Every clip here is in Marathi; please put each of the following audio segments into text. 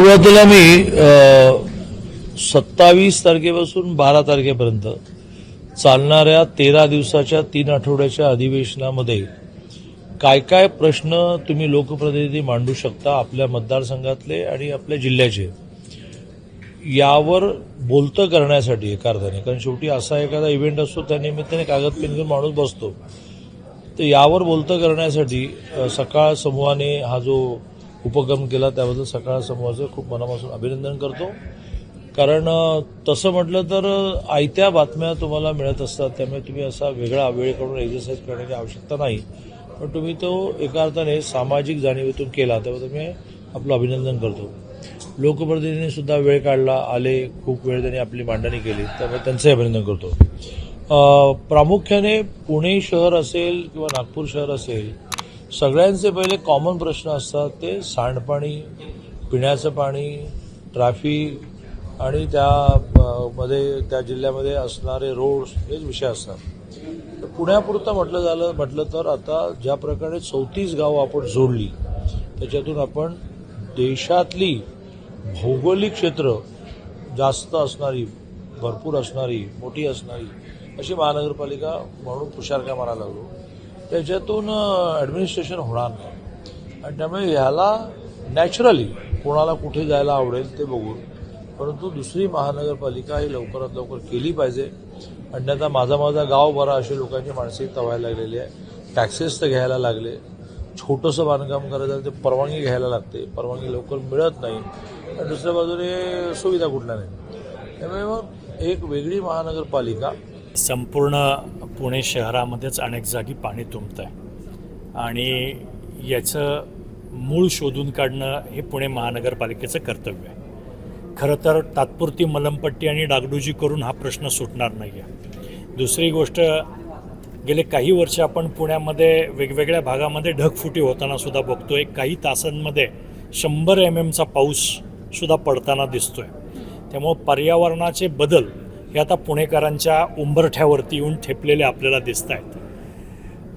सुरुवातीला मी सत्तावीस तारखेपासून बारा तारखेपर्यंत चालणाऱ्या तेरा दिवसाच्या तीन आठवड्याच्या अधिवेशनामध्ये काय काय प्रश्न तुम्ही लोकप्रतिनिधी मांडू शकता आपल्या मतदारसंघातले आणि आपल्या जिल्ह्याचे यावर बोलतं करण्यासाठी एका अर्थाने कारण शेवटी असा एखादा इव्हेंट असतो त्या निमित्ताने कागद पेन घेऊन माणूस बसतो. तर यावर बोलतं करण्यासाठी सकाळ समूहाने हा जो उपक्रम केला त्याबद्दल सकाळ समूहाचं खूप मनापासून अभिनंदन करतो. कारण तसं म्हटलं तर आयत्या बातम्या तुम्हाला मिळत असतात. त्यामुळे तुम्ही असा वेगळा वेळ काढून एक्झरसाईज करण्याची आवश्यकता नाही. पण तुम्ही तो एका अर्थाने सामाजिक जाणीवेतून केला त्याबद्दल मी आपलं अभिनंदन करतो. लोकप्रतिनिधींनी सुद्धा वेळ काढला आले खूप वेळ त्यांनी आपली मांडणी केली त्यामुळे त्यांचंही अभिनंदन करतो. प्रामुख्याने पुणे शहर असेल किंवा नागपूर शहर असेल सगळ्यांचे पहिले कॉमन प्रश्न असतात ते सांडपाणी पिण्याचं पाणी ट्रॅफिक आणि त्या मध्ये त्या जिल्ह्यामध्ये असणारे रोड्स हेच विषय असतात. तर पुण्यापुरतं म्हटलं झालं म्हटलं तर आता ज्या प्रकारे चौतीस गावं आपण जोडली त्याच्यातून आपण देशातली भौगोलिक क्षेत्र जास्त असणारी भरपूर असणारी मोठी असणारी अशी महानगरपालिका म्हणून पुशारका मारायला लागलो. त्याच्यातून ॲडमिनिस्ट्रेशन होणार नाही. आणि त्यामुळे ह्याला नॅचरली कोणाला कुठे जायला आवडेल ते बघून. परंतु दुसरी महानगरपालिका ही लवकरात लवकर केली पाहिजे. अन्यथा माझा माझा गाव बरा अशी लोकांची मानसिकता व्हायला लागलेली आहे. टॅक्सेस तर घ्यायला लागले. छोटंसं बांधकाम करायचं ते परवानगी घ्यायला लागते. परवानगी लवकर मिळत नाही. आणि दुसऱ्या बाजूने सुविधा कुठल्या नाही त्यामुळे मग एक वेगळी महानगरपालिका संपूर्ण पुणे शहरामध्येच अनेक जागी पाणी तुंबत आहे आणि याचं मूळ शोधून काढणं हे पुणे महानगरपालिकेचं कर्तव्य आहे. खरं तर तात्पुरती मलमपट्टी आणि डागडुजी करून हा प्रश्न सुटणार नाही आहे दुसरी गोष्ट गेले काही वर्ष आपण पुण्यामध्ये वेगवेगळ्या भागामध्ये ढगफुटी होताना सुद्धा बघतोय. काही तासांमध्ये शंभर एम एमचा पाऊससुद्धा पडताना दिसतोय. त्यामुळं पर्यावरणाचे बदल हे आता पुणेकरांच्या उंबरठ्यावरती येऊन ठेपलेले आपल्याला दिसत आहेत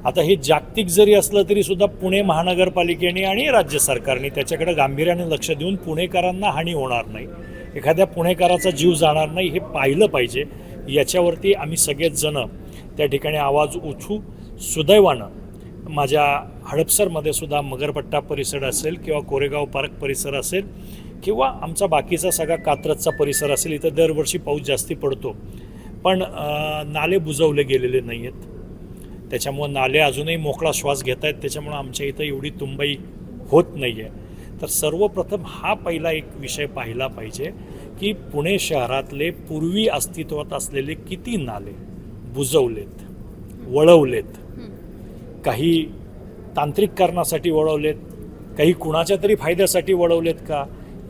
आता हे जागतिक जरी असलं तरी सुद्धा पुणे महानगरपालिकेने आणि राज्य सरकारने त्याच्याकडे गांभीर्याने लक्ष देऊन पुणेकरांना हानी होणार नाही. एखाद्या पुणेकराचा जीव जाणार नाही हे पाहिलं पाहिजे. याच्यावरती आम्ही सगळेच जणं त्या ठिकाणी आवाज उठू. सुदैवानं माझ्या हडपसरमध्ये सुद्धा मगरपट्टा परिसर असेल किंवा कोरेगाव पार्क परिसर असेल किंवा आमचा बाकीचा सगळा कात्रजचा परिसर असेल इथं दरवर्षी पाऊस जास्ती पडतो. पण नाले बुजवले गेलेले नाही आहेत त्याच्यामुळं नाले अजूनही मोकळा श्वास घेत आहेत त्याच्यामुळं आमच्या इथं एवढी तुंबई होत नाही आहे तर सर्वप्रथम हा पहिला एक विषय पाहिला पाहिजे की पुणे शहरातले पूर्वी अस्तित्वात असलेले किती नाले बुजवलेत वळवलेत? काही तांत्रिक कारणासाठी वळवलेत काही कुणाच्या तरी फायद्यासाठी वळवलेत का?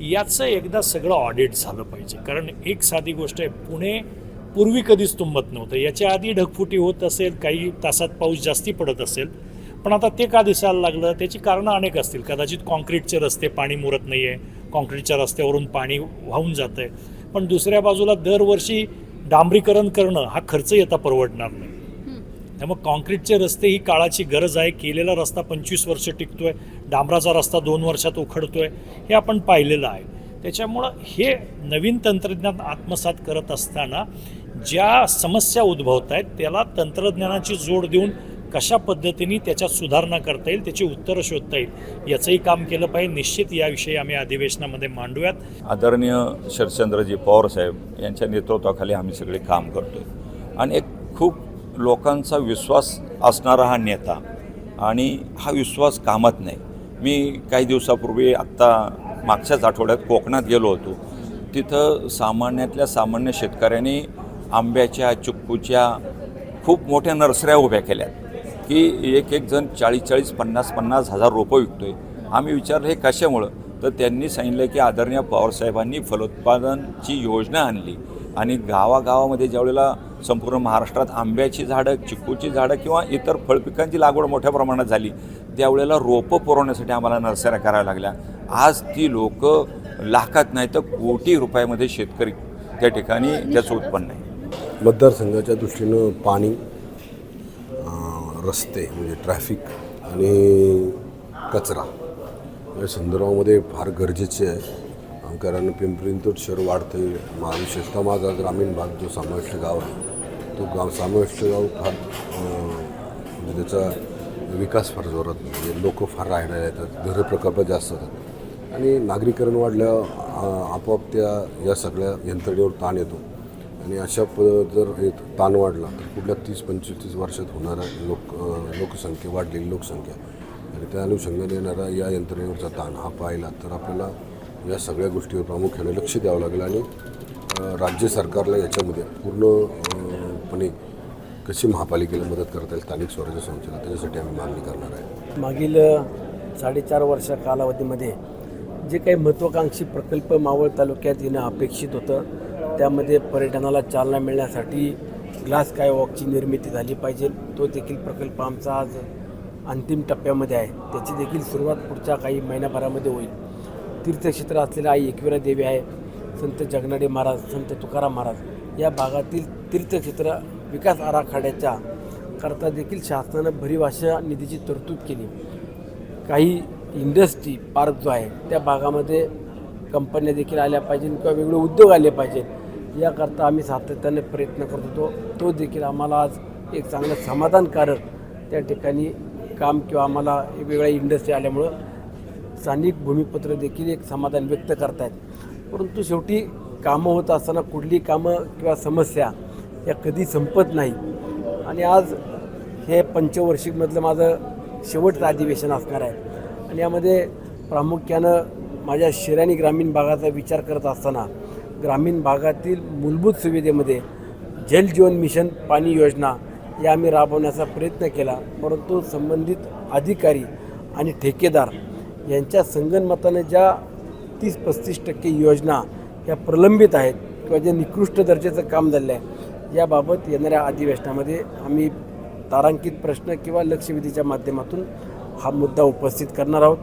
याचं एकदा सगळं ऑडिट झालं पाहिजे. कारण एक साधी गोष्ट आहे पुणे पूर्वी कधीच तुंबत नव्हतं. याच्या आधी ढगफुटी होत असेल काही तासात पाऊस जास्ती पडत असेल पण आता ते का दिसायला लागलं? त्याची कारणं अनेक असतील. कदाचित कॉन्क्रीटचे रस्ते पाणी मुरत नाही आहे कॉन्क्रीटच्या रस्त्यावरून पाणी वाहून जातं आहे पण दुसऱ्या बाजूला दरवर्षी डांबरीकरण करणं हा खर्च येता परवडणार नाही. त्यामुळे कॉन्क्रीटचे रस्ते ही काळाची गरज आहे. केलेला रस्ता पंचवीस वर्ष टिकतोय. डांबराचा रस्ता दोन वर्षात उखडतोय. हे आपण पाहिलेलं आहे. त्याच्यामुळं हे नवीन तंत्रज्ञान आत्मसात करत असताना ज्या समस्या उद्भवत आहेत त्याला तंत्रज्ञानाची जोड देऊन कशा पद्धतीने त्याच्यात सुधारणा करता येईल त्याची उत्तरं शोधता येईल याचंही काम केलं पाहिजे. निश्चित याविषयी आम्ही अधिवेशनामध्ये मांडूयात. आदरणीय शरदचंद्रजी पवार साहेब यांच्या नेतृत्वाखाली आम्ही सगळे काम करतो आणि एक खूप लोकांचा विश्वास असणारा हा नेता आणि हा विश्वास कामत नाही. मी काही दिवसापूर्वी आत्ता मागच्याच आठवड्यात कोकणात गेलो होतो. तिथं सामान्यातल्या सामान्य शेतकऱ्यांनी आंब्याच्या चिक्कूच्या खूप मोठ्या नर्सऱ्या उभ्या केल्या की एक एक जण चाळीस चाळीस पन्नास पन्नास हजार रोपं आहे आम्ही विचारलं हे कशामुळं? तर त्यांनी सांगितलं की आदरणीय पवारसाहेबांनी फलोत्पादनची योजना आणली आणि गावागावामध्ये ज्यावेळेला संपूर्ण महाराष्ट्रात आंब्याची झाडं चिक्कूची झाडं किंवा इतर फळपिकांची लागवड मोठ्या प्रमाणात झाली. त्यावेळेला रोपं पुरवण्यासाठी आम्हाला नर्सऱ्या कराव्या लागल्या. आज ती लोक लाखात नाही तर कोटी रुपयामध्ये शेतकरी त्या ठिकाणी त्याचं उत्पन्न आहे. मतदारसंघाच्या दृष्टीनं पाणी रस्ते म्हणजे ट्रॅफिक आणि कचरा या संदर्भामध्ये फार गरजेचे आहे. कारण पिंपरी चिंचवड शहर वाढतं आहे विशेषतः माझा ग्रामीण भाग जो समाविष्ट गाव आहे तो गाव समाविष्ट गाव फार म्हणजे त्याचा विकास फार जोरात म्हणजे लोक फार राहायला येतात घर प्रकल्प जास्त होतात. आणि नागरीकरण वाढल्यावर आपोआप त्या या सगळ्या यंत्रणेवर ताण येतो. आणि अशा प जर हे ताण वाढला तर कुठल्या तीस पंचवीस वर्षात होणारा लोक लोकसंख्या वाढलेली लोकसंख्या आणि त्या अनुषंगाने येणारा या यंत्रणेवरचा ताण हा पाहिला तर आपल्याला या सगळ्या गोष्टीवर प्रामुख्याने लक्ष द्यावं लागेल आणि राज्य सरकारला याच्यामध्ये पूर्ण पूर्णपणे कशी महापालिकेला मदत करता येईल स्थानिक स्वराज्य संस्थेला? त्याच्यासाठी आम्ही मागणी करणार आहे. मागील साडेचार वर्ष कालावधीमध्ये जे काही महत्त्वाकांक्षी प्रकल्प मावळ तालुक्यात येणं अपेक्षित होतं त्यामध्ये पर्यटनाला चालना मिळण्यासाठी ग्लास काय वॉकची निर्मिती झाली पाहिजे. तो देखील प्रकल्प आमचा आज अंतिम टप्प्यामध्ये आहे. त्याची देखील सुरुवात पुढच्या काही महिन्याभरामध्ये होईल. तीर्थक्षेत्र असलेलं आई एकविरा देवी आहे संत जगनाडे महाराज संत तुकाराम महाराज या भागातील तीर्थक्षेत्र विकास आराखड्याच्या करता देखील शासनानं भरीव अशा निधीची तरतूद केली. काही इंडस्ट्री पार्क जो आहे त्या भागामध्ये कंपन्या देखील आल्या पाहिजेत किंवा वेगळे उद्योग आले पाहिजेत याकरता आम्ही सातत्याने प्रयत्न करत होतो. तो देखील आम्हाला आज एक चांगलं समाधानकारक त्या ठिकाणी काम किंवा आम्हाला वेगळ्या इंडस्ट्री आल्यामुळं स्थानिक भूमिपत्र देखील एक समाधान व्यक्त करतायत. परंतु शेवटी कामं होत असताना कुठली कामं किंवा समस्या या कधी संपत नाही. आणि आज हे पंचवर्षिकमधलं माझं शेवटचं अधिवेशन असणार आहे. आणि यामध्ये प्रामुख्यानं माझ्या शहरानी ग्रामीण भागाचा विचार करत असताना ग्रामीण भागातील मूलभूत सुविधेमध्ये जल जीवन मिशन पाणी योजना या आम्ही राबवण्याचा प्रयत्न केला. परंतु संबंधित अधिकारी आणि ठेकेदार यांच्या संगणमतानं ज्या तीस पस्तीस टक्के योजना ह्या प्रलंबित आहेत किंवा जे निकृष्ट दर्जाचं काम झालं आहे याबाबत येणाऱ्या अधिवेशनामध्ये आम्ही तारांकित प्रश्न किंवा लक्षवेधीच्या माध्यमातून हा मुद्दा उपस्थित करणार आहोत.